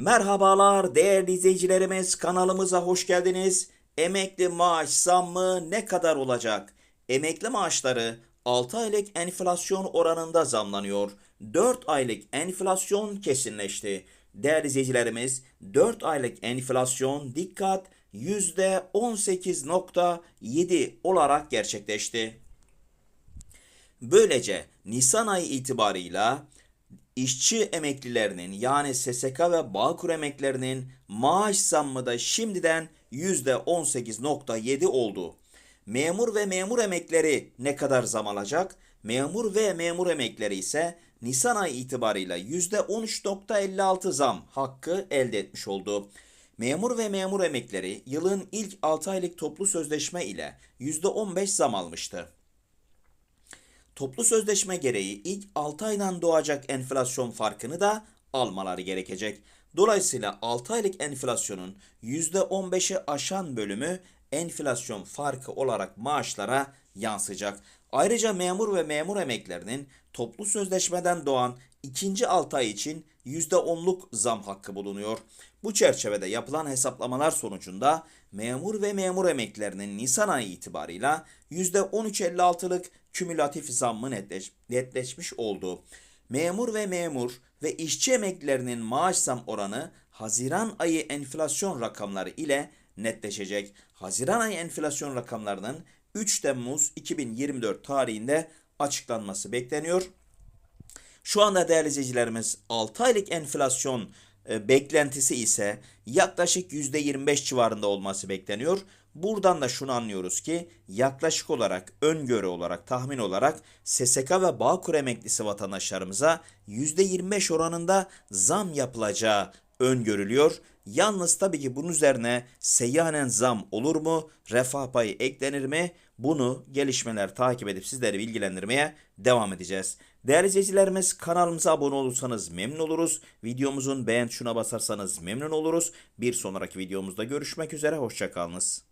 Merhabalar değerli izleyicilerimiz kanalımıza hoş geldiniz. Emekli maaş zammı ne kadar olacak? Emekli maaşları 6 aylık enflasyon oranında zamlanıyor. 4 aylık enflasyon kesinleşti. Değerli izleyicilerimiz 4 aylık enflasyon dikkat %18.7 olarak gerçekleşti. Böylece Nisan ayı itibarıyla işçi emeklilerinin yani SSK ve Bağkur emeklilerinin maaş zammı da şimdiden %18.7 oldu. Memur ve memur emekleri ne kadar zam alacak? Memur ve memur emekleri ise Nisan ayı itibarıyla %13.56 zam hakkı elde etmiş oldu. Memur ve memur emekleri yılın ilk 6 aylık toplu sözleşme ile %15 zam almıştı. Toplu sözleşme gereği ilk 6 aydan doğacak enflasyon farkını da almaları gerekecek. Dolayısıyla 6 aylık enflasyonun %15'i aşan bölümü enflasyon farkı olarak maaşlara yansıyacak. Ayrıca memur ve memur emeklerinin toplu sözleşmeden doğan ikinci 6 ay için %10'luk zam hakkı bulunuyor. Bu çerçevede yapılan hesaplamalar sonucunda memur ve memur emeklerinin Nisan ayı itibarıyla %13.56'lık kümülatif zammı netleş, netleşmiş oldu. Memur ve memur ve işçi emeklilerinin maaş zam oranı Haziran ayı enflasyon rakamları ile netleşecek. Haziran ayı enflasyon rakamlarının 3 Temmuz 2024 tarihinde açıklanması bekleniyor. Şu anda değerli izleyicilerimiz 6 aylık enflasyon e, beklentisi ise yaklaşık %25 civarında olması bekleniyor. Buradan da şunu anlıyoruz ki yaklaşık olarak, öngörü olarak, tahmin olarak SSK ve Bağkur emeklisi vatandaşlarımıza %25 oranında zam yapılacağı öngörülüyor. Yalnız tabii ki bunun üzerine seyyanen zam olur mu? Refah payı eklenir mi? Bunu gelişmeler takip edip sizleri bilgilendirmeye devam edeceğiz. Değerli izleyicilerimiz kanalımıza abone olursanız memnun oluruz. Videomuzun beğen tuşuna basarsanız memnun oluruz. Bir sonraki videomuzda görüşmek üzere. Hoşçakalınız.